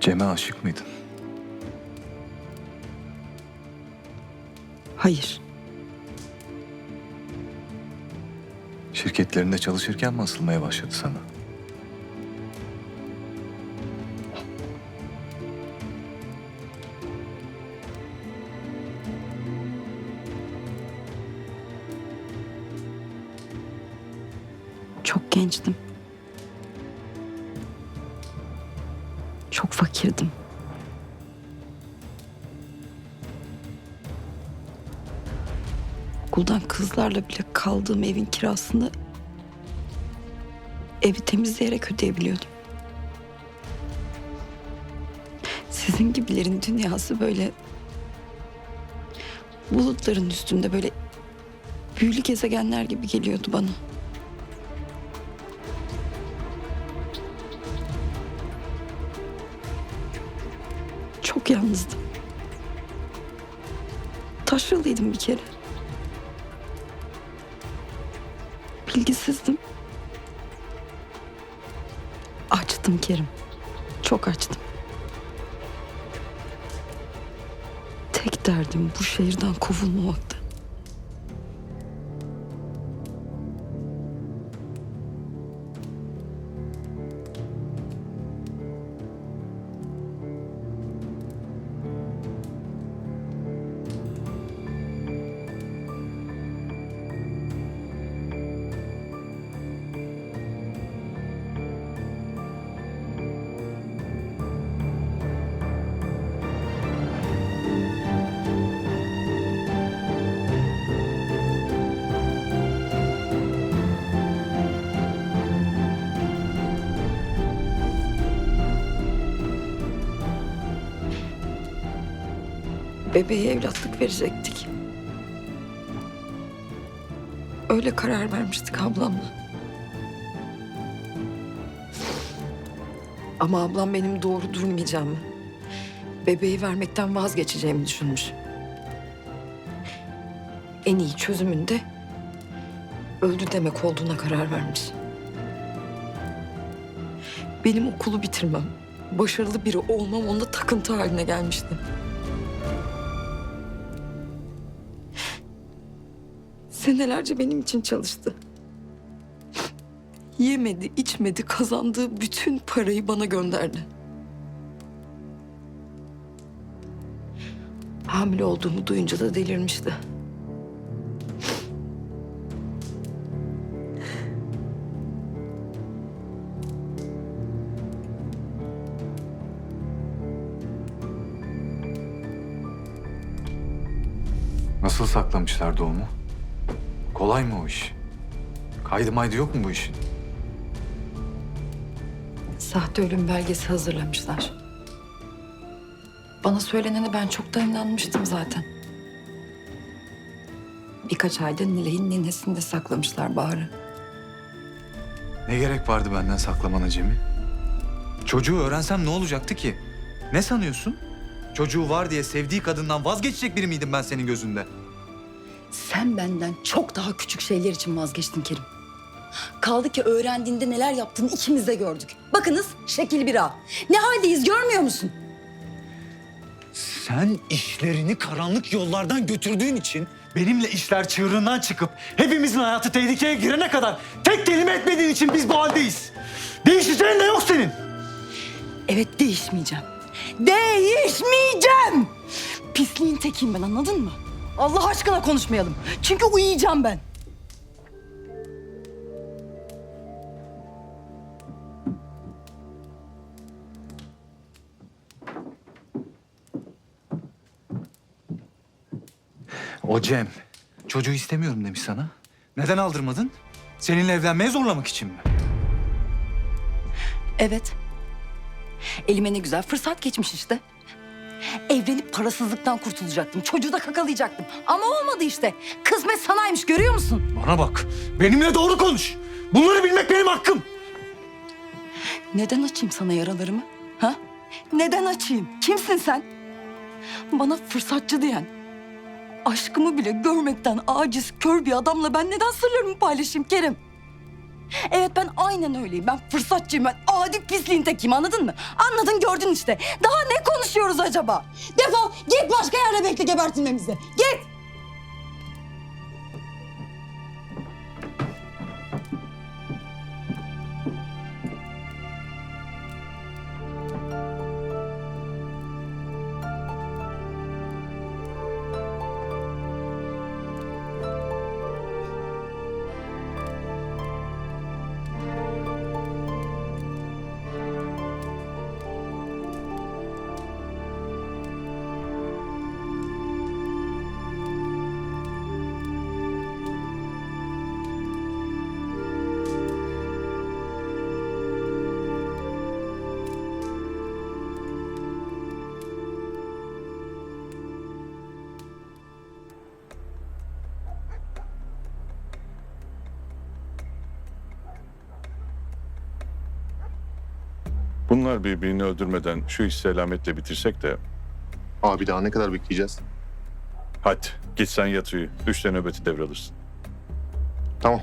Cem'e aşık mıydın? Hayır. Şirketlerinde çalışırken mi asılmaya başladı sana? Çok gençtim. Çok fakirdim. Okuldan kızlarla bile kaldığım evin kirasını evi temizleyerek ödeyebiliyordum. Sizin gibilerin dünyası böyle bulutların üstünde böyle büyülü gezegenler gibi geliyordu bana. Yalnızdım. Taşralıydım bir kere. Bilgisizdim. Açtım Kerim. Çok açtım. Tek derdim bu şehirden kovulmamaktı. Bebeğe evlatlık verecektik. Öyle karar vermiştik ablamla. Ama ablam benim doğru durmayacağımı, bebeği vermekten vazgeçeceğimi düşünmüş. En iyi çözümün de öldü demek olduğuna karar vermiş. Benim okulu bitirmem, başarılı biri olmam onda takıntı haline gelmişti. Senelerce benim için çalıştı. Yemedi, içmedi, kazandığı bütün parayı bana gönderdi. Hamile olduğumu duyunca da delirmişti. Nasıl saklamışlar doğumu? Kolay mı o iş? Kaydı maydı yok mu bu işin? Sahte ölüm belgesi hazırlamışlar. Bana söylenene ben çoktan inanmıştım zaten. Birkaç ayda Nilay'ın ninesinde saklamışlar Bahar'ı. Ne gerek vardı benden saklamana Cem'i? Çocuğu öğrensem ne olacaktı ki? Ne sanıyorsun? Çocuğu var diye sevdiği kadından vazgeçecek biri miydim ben senin gözünde? Sen benden çok daha küçük şeyler için vazgeçtin Kerim. Kaldı ki öğrendiğinde neler yaptığını ikimiz de gördük. Bakınız şekil bir ağ. Ne haldeyiz görmüyor musun? Sen işlerini karanlık yollardan götürdüğün için Benimle işler çığırından çıkıp hepimizin hayatı tehlikeye girene kadar tek kelime etmediğin için biz bu haldeyiz. Değişeceğin de yok senin. Evet değişmeyeceğim. Değişmeyeceğim! Pisliğin tekiyim ben anladın mı? Allah aşkına konuşmayalım. Çünkü uyuyacağım ben. O Cem. Çocuğu istemiyorum demiş sana. Neden aldırmadın? Seninle evlenmeye zorlamak için mi? Evet. Elime ne güzel fırsat geçmiş işte. Evlenip parasızlıktan kurtulacaktım. Çocuğu da kakalayacaktım. Ama olmadı işte. Kısmet sanaymış görüyor musun? Bana bak. Benimle doğru konuş. Bunları bilmek benim hakkım. Neden açayım sana yaralarımı? Ha? Neden açayım? Kimsin sen? Bana fırsatçı diyen, aşkımı bile görmekten aciz, kör bir adamla ben neden sırlarımı paylaşayım Kerim? Evet ben aynen öyleyim. Ben fırsatçıyım. Ben adi pisliğin tekiyim anladın mı? Anladın gördün işte. Daha ne konuşuyoruz acaba? Defol git başka yerde bekle gebertilmemizi. Git. Bunlar birbirini öldürmeden şu iş selametle bitirsek de Abi daha ne kadar bekleyeceğiz? hadi git sen yat uyu. Üçte nöbeti devralırsın. Tamam.